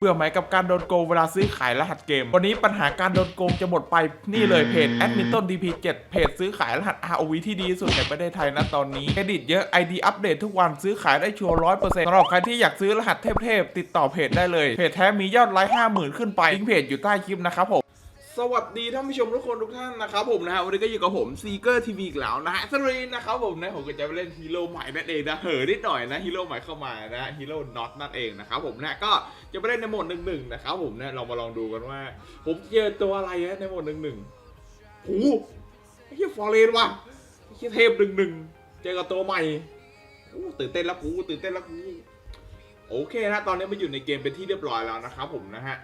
เบื่อไหมกับการโดนโกงเวลาซื้อขายรหัสเกม วันนี้ปัญหาการโดนโกงจะหมดไปนี่เลยเพจ a d m i n t o n DP7 เพจซื้อขายรหัส ROV ที่ดีที่สุดในประเทศไทยนะตอนนี้เครดิตเยอะ ID อัปเดตทุกวันซื้อขายได้ชัวร์ร้อยเปอร์เซ็นต์สำหรับใครที่อยากซื้อรหัสเทพๆติดต่อเพจได้เลย เพจแท้มียอดไลค์ห้าหมื่นขึ้นไปลิงก์เพจอยู่ใต้คลิปนะครับผม สวัสดีท่านผู้ชมทุกคนทุกท่านนะครับผมนะฮะวันนี้ก็อยู่กับผมซีเกอร์ทีวีอีกแล้วนะฮะสรีนะครับผมนะผมก็จะไปเล่นฮีโร่ใหม่นั่นเองนะเหอนิดหน่อยนะฮีโร่ใหม่เข้ามานะฮีโร่น็อตนั่นเองนะครับผมนะก็จะไปเล่นในโหมดหนึ่งหนึ่งนะครับผมนะเรามาลองดูกันว่า ผมเจอตัวอะไรฮะในโหมดหนึ่งหนึ่งโอ้โหไอ้เหี้ยฟอร์เรนว่ะไอ้เหี้ยเทพหนึ่งหนึ่งเจอกับตัวใหม่โอ้ตื่นเต้นแล้วกูตื่นเต้นแล้วกูโอเคนะตอนนี้มาอยู่ในเกมเป็นที่เรียบร้อยแล้วนะครับผมนะฮะ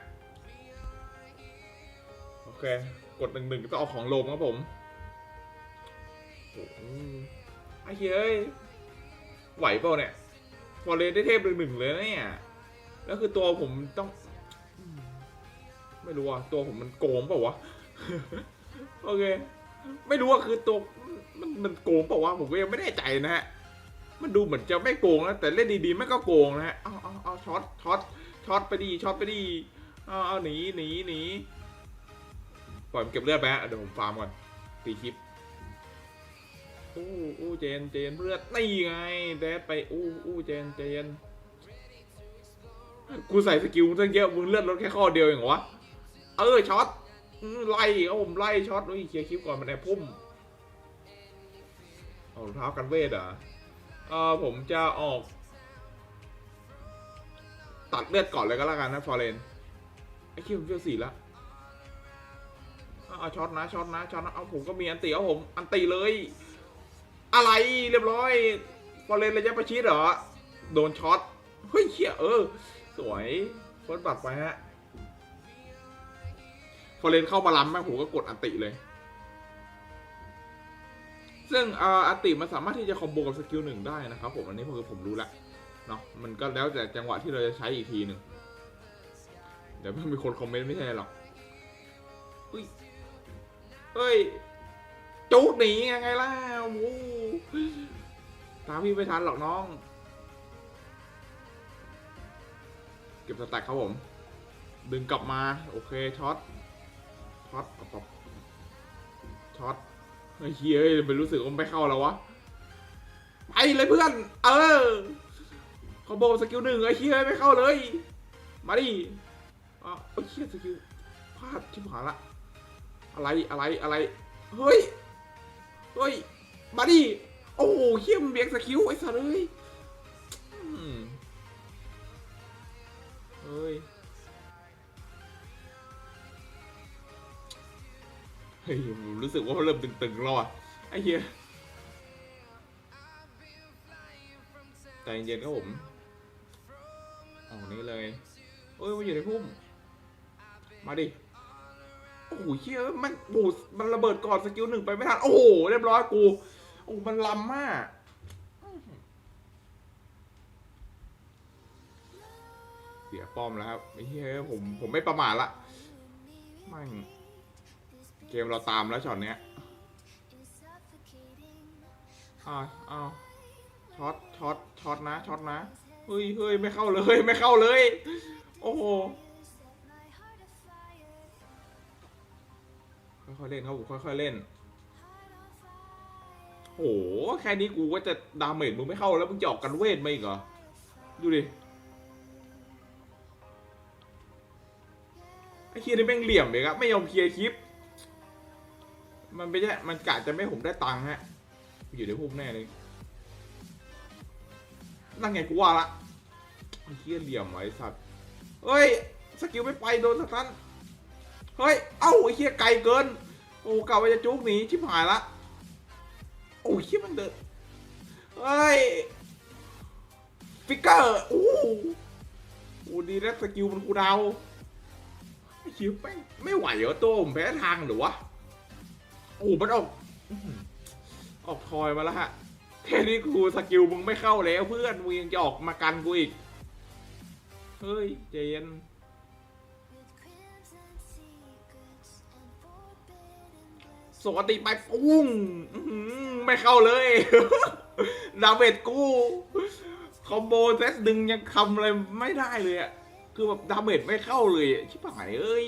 เค กดหนึ่งหนึ่งต้องเอาของลงครับผมอ้โหไอ้เฮ้ย ไหวเปล่าเนี่ยพอเลยได้เทพหนึ่งหนึ่งเลยนะเนี่ย แล้วคือตัวผมต้อง ไม่รู้อะ ตัวผมมันโกงเปล่าวะ โอเค ไม่รู้ว่าคือตัวมันมันโกงเปล่าวะ ผมก็ยังไม่แน่ใจนะฮะ มันดูเหมือนจะไม่โกงนะแต่เล่นดีๆไม่ก็โกงนะฮะ เอาเอาเอาช็อตช็อตช็อตไปดีช็อตไปดี เอาเอาหนีหนีหนี ปล่อยมันเก็บเลือดไปฮะเดี๋ยวผมฟาร์มก่อนตีคลิปอู้อู้เจนเจนเลือดนี่ไงแดดไปอู้อู้เจนเจนกูใส่สกิลตั้งเยอะมึงเลือดลดแค่ข้อเดียวเองเหรอวะเออช็อตไล่เอาผมไล่ช็อตอุ้ยเคลียร์คลิปก่อนมันแอบพุ่มเอารองเท้ากันเวทอะเออผมจะออก ตัดเลือดก่อนเลยก็แล้วกันนะฟอร์เรนไอ้คิวเฟลสี่ละ เอาช็อตนะช็อตนะช็อตนะเอาผมก็มีอันตีเอาผมอันตีเลย อะไรเรียบร้อยฟอร์เรนระยะประชิดเหรอโดนช็อตเฮ้ยเชี่ยเออ สวยเฟิร์สบัตรไปฮะฟอร์เรนเข้ามาล้ำแม่งผมก็กดอันติเลย ซึ่งอ่ออันติมันสามารถที่จะคอมโบกับสกิลหนึ่งได้นะครับผมอันนี้ผมคือผมรู้ล้วเนาะมันก็แล้วแต่จังหวะที่เราจะใช้อีกทีหนึ่งเดี๋ยวมันมีคนคอมเมนต์ไม่ใช่หรอก เฮ้ย จุกหนียังไงล่ะโอ้โหตามพี่ไม่ทันหรอกน้อง เก็บสแต็กครับผม ดึงกลับมา โอเคช็อต ช็อตปับช็อตเฮ้ยเฮ้ยเป็นรู้สึกว่าไม่เข้าแล้ววะ ไปเลยเพื่อน เออคอมโบสกิลหนึ่งไอ้เฮียไม่เข้าเลย มาดิอะไอ้เฮียสกิลพลาดชิบหายละ อะไรอะไรอะไร เฮ้ย เฮ้ย มาดิ โอ้โหเขี้ยมเบียกสกิลไอ้สัสเลยอืมเฮ้ย เฮ้ยผมรู้สึกว่าเริ่มตึงๆแล้วอะไอ้เหี้ยใจเย็นๆครับผมเอานี้เลยเอ้ยมันอยู่ในพุ่ม มาดิ โอ้โหเชี่ยมันโอ้โหมันระเบิดก่อนสกิลหนึ่งไปไม่ทัน โอ้โห เรียบร้อยกู โอ้โหมันล้ำมากเสียป้อมแล้วครับไอ้เฮ้ยผมผมไม่ประมาทละแม่งเกมเราตามแล้วช็อตเนี้ยอ้าวอ้าวช็อตช็อตช็อตนะช็อตนะเฮ้ยเฮ้ยไม่เข้าเลยไม่เข้าเลย โอ้โห ค่อยๆเล่นครับผมค่อยๆเล่น โอ้โหแค่นี้กูก็จะดาเมจมึงไม่เข้าแล้วมึงจะออกกันเวทมาอีกเหรอ ดูดิไอ้เคียนี่แม่งเหลี่ยมเลยครับไม่ยอมเคลียร์คลิป มันไม่ใช่มันกะจะไม่ผมได้ตังค์ฮะ อยู่ในพุ่มแน่เลยนั่นไงกูว่าละไอ้เคียเหลี่ยมไว้สัตว์เฮ้ยสกิลไม่ไปโดนสตันเฮ้ย เอ้าไอ้เหี้ยไกลเกิน โอ้กะว่าจะจุกหนีชิบหายละ โอ้ยเหี้ยมันเดินเฮ้ย ฟิกเกอร์โอ้โหโอ้ดีแล้วสกิลมันกูเดาไอ้เหี้ยแม่ไม่ไหวเหรอตัวผมแพ้ทางหรือวะ โอ้มันออก ออกทอยมาแล้วฮะแค่นี้กูสกิลมึงไม่เข้าแล้วเพื่อนมึงยังจะออกมากันกูอีก เฮ้ยใจน สวัสดีไปปุ้งไม่เข้าเลยดาเมจกูคอมโบเซตดึงยังคำอะไรไม่ได้เลยอะคือแบบดาเมจไม่เข้าเลยชิบหายเอ้ย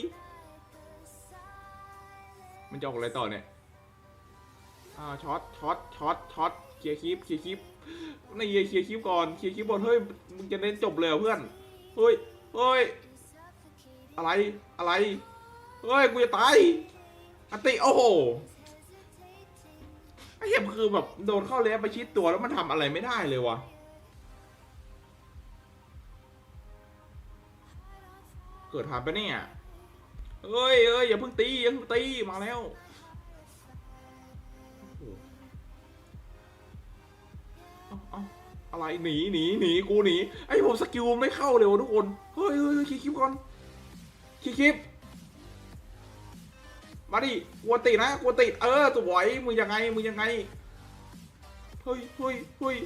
มันจะออกอะไรต่อเนี่ยอ่าช็อตช็อตช็อตช็อตเคลียร์คลิปเคลียร์คลิปในเหี้ยเคลียร์คลิปก่อนเคลียร์คลิปก่อนเฮ้ยมึงจะเน้นจบเลยเพื่อนเฮ้ยเฮ้ยอะไรอะไรเฮ้ยกูจะตาย อันติโอ้โหไอเหี้ยคือแบบโดนเข้าเลฟไปชิดตัวแล้วมันทำอะไรไม่ได้เลยวะเกิดทำไปะเนี่ยเฮ้ยเอ้ยอย่าเพิ่งตีอย่าเพิ่งตีมาแล้วเอาเอาอะไรหนีหนีหนีกูหนีไอ้ผมสกิลไม่เข้าเลยวะทุกคนเฮ้ยเฮ้ยเฮ้ยคิดคลิปก่อนคิดคลิป มาดิกวติดนะกลัวติดเออตัวไหวมึงยังไงมึงยังไงเฮ้ยเฮ้ยเฮ้ย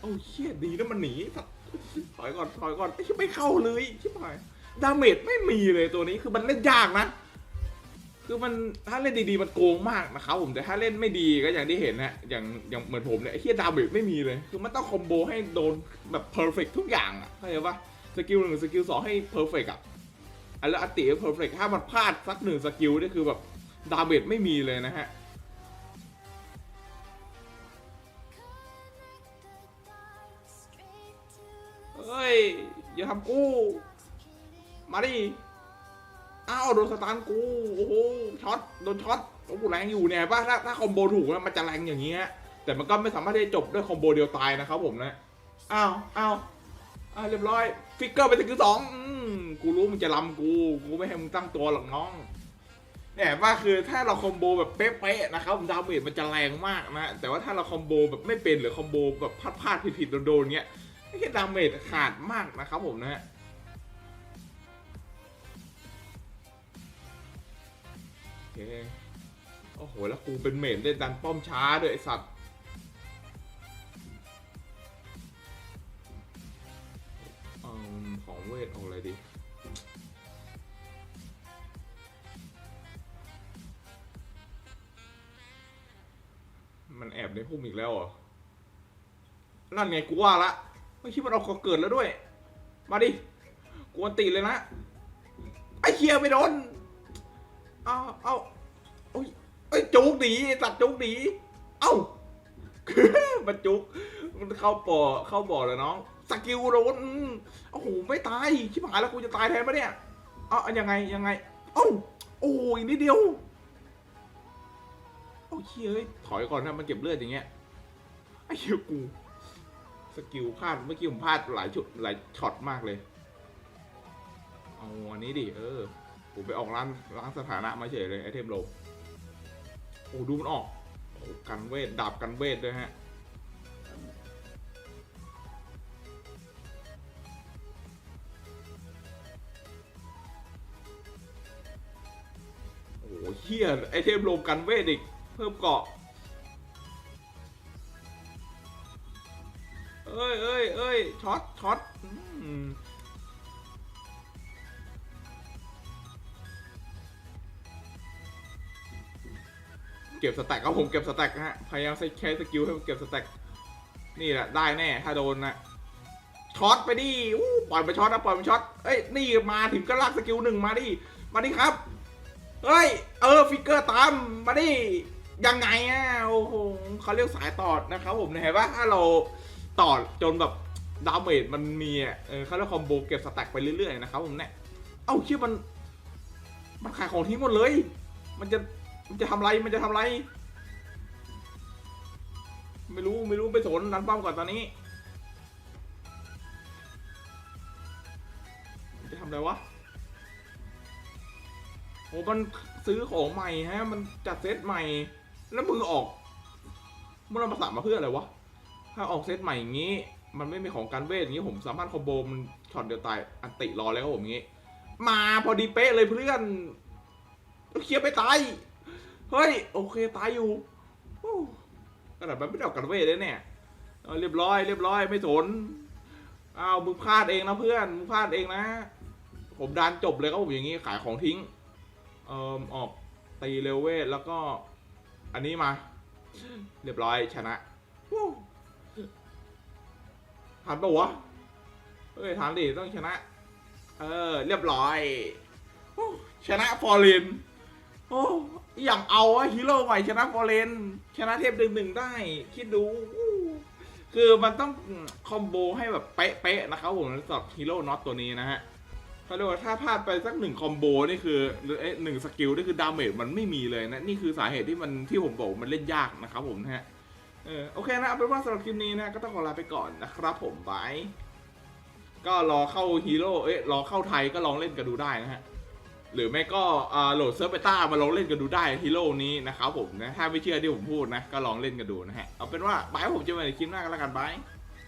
โอ้เชี่ยดีนะมันหนีถอยก่อนถอยก่อนไอ้ที่ไม่เข้าเลยชิบหายดาเมจไม่มีเลยตัวนี้คือมันเล่นยากนะ คือมันถ้าเล่นดีๆมันโกงมากนะครับผมแต่ถ้าเล่นไม่ดีก็อย่างที่เห็นนะอย่างอย่างเหมือนผมเนี่ยไอ้เฮียดาเมจไม่มีเลย คือมันต้องคอมโบให้โดนแบบเพอร์เฟกทุกอย่างอะเข้าใจปะสกิลหนึ่งสกิลสองให้เพอร์เฟกอะ อันแล้วอัตติเพอร์เฟกถ้ามันพลาดสักหนึ่งสกิลนี่คือแบบดาเมจไม่มีเลยนะฮะเฮ้ย อย่าทำกู มาดิ อ้าวโดนสตาร์กู โอ้โห ช็อต โดนช็อตโอ้โหแรงอยู่เนี่ยป่ะถ้าถ้าคอมโบถูกนะมันจะแรงอย่างเงี้ยแต่มันก็ไม่สามารถที่จะจบด้วยคอมโบเดียวตายนะครับผมนะ อ้าว อ้าว อ้าเรียบร้อย ฟิกเกอร์ไปสกิลสองอืมกูรู้มึงจะลำกู กูไม่ให้มึงตั้งตัวหรอกน้อง เนี่ยว่าคือถ้าเราคอมโบแบบเป๊ะๆนะครับดาเมจมันจะแรงมากนะ แต่ว่าถ้าเราคอมโบแบบไม่เป็นหรือคอมโบแบบพลาดๆผิดๆโดนๆเงี้ยไอ้แค่ดาเมจขาดมากนะครับผมนะโอเคโอ้โห แล้วกูเป็นเมดได้ดันป้อมช้าด้วยไอสัตว์ มันแอบในพุ่มอีกแล้วเหรอ นั่นไงกูว่าละไม่คิดมันเอาก็เกิดแล้วด้วย มาดิกวนตีเลยนะ ไอ้เคียไม่โดน เอาเอาโอ้ยเอ้จุกหนีตัดจุกหนี เอ้ามันจุก มันเข้าป่อเข้าบ่อแล้วน้อง สกิลโดนอืมโอ้โหไม่ตายชิบหายแล้วกูจะตายแทนปะเนี่ย เอาเอายังไงยังไง เอ้าโอ้ยนิดเดียว อ้ยเฮ้ยถอยก่อนนะมันเก็บเลือดอย่างเงี้ยไอ้เหี้ยกูสกิลพลาดเมื่อกี้ผมพลาดหลายชุดหลายช็อตมากเลยเอาอันนี้ดิเออผมไปออกร้านร้านสถานะมาเฉยเลยไอเทมโลโอ้ดูมันออกโอ้กันเวทดาบกันเวทด้วยฮะโอ้เฮียไอเทมโลกันเวทอีก เพิ่มเกาะเอ้ยเอ้ยเอ้ยช็อตช็อตเก็บสแต็กครับผมเก็บสแต็กฮะ พยายามใช้สกิลให้มันเก็บสแต็กนี่แหละได้แน่ ถ้าโดนนะช็อตไปดิอู้ปล่อยไปช็อตนะปล่อยไปช็อตเอ้ยนี่มาถึงก็ลากสกิลหนึ่งมาดิมาดิครับเฮ้ยเออฟิกเกอร์ตามมาดิ ยังไงอะโอ้โหเขาเรียกสายตอดนะครับผมเห็นปะถ้าเราตอดจนแบบดาเมจมันมีอะเขาเรียกคอมโบเก็บสแต็กไปเรื่อยๆนะครับผมเนี่ยเอ้าเชื่อมัน มันขายของทิ้งหมดเลย มันจะมันจะทำไรมันจะทำไร ไม่รู้ไม่รู้ไปสนดันป้อมก่อนตอนนี้มันจะทำอะไรวะโอ้มันซื้อของใหม่ฮะ มันจัดเซตใหม่ แล้วมึงออกมึงเอามาสั่งมาเพื่ออะไรวะ ถ้าออกเซตใหม่อย่างงี้ มันไม่มีของการเวทอย่างงี้ผมสามารถคอมโบมันช็อตเดียวตายอันติรอแล้วผมอย่างงี้ มาพอดีเป๊ะเลยเพื่อนเคลียร์ไปตาย เฮ้ย โอเคตายอยู่ขนาดมันไม่ได้ออกกันเวทเลยเนี่ยเรียบร้อยเรียบร้อยไม่สนอ้าวมึงพลาดเองนะเพื่อนมึงพลาดเองนะ ผมดันจบเลยครับผมอย่างงี้ขายของทิ้ง เอ่อออกตีเร็วเวทแล้วก็ อันนี้มา เรียบร้อยชนะทันปะวะเฮ้ยทันดิต้องชนะ เออ เรียบร้อยอชนะฟอร์เรนโอ้อย่างเอาฮีโร่ใหม่ชนะฟอร์เรนชนะเทพหนึ่งหนึ่งได้ คิดดู คือมันต้องคอมโบให้แบบเป๊ะๆนะครับผมสำหรับฮีโร่น็อตตัวนี้นะฮะ เขาเรียกว่าถ้าพลาดไปสักหนึ่งคอมโบนี่คือหรือเอ๊ะหนึ่งสกิลนี่คือดาเมจมันไม่มีเลยนะ นี่คือสาเหตุที่มันที่ผมบอกมันเล่นยากนะครับผมนะฮะเออโอเคนะเอาเป็นว่าสำหรับคลิปนี้นะก็ต้องขอลาไปก่อนนะครับผมบายก็รอเข้าฮีโร่เอ้ยรอเข้าไทยก็ลองเล่นกันดูได้นะฮะหรือไม่ก็อ่าโหลดเซิร์ฟเบต้ามาลองเล่นกันดูได้ฮีโร่นี้นะครับผมนะถ้าไม่เชื่อที่ผมพูดนะก็ลองเล่นกันดูนะฮะเอาเป็นว่าบายผมจอกันในคลิปหน้ากันแล้วกันบาย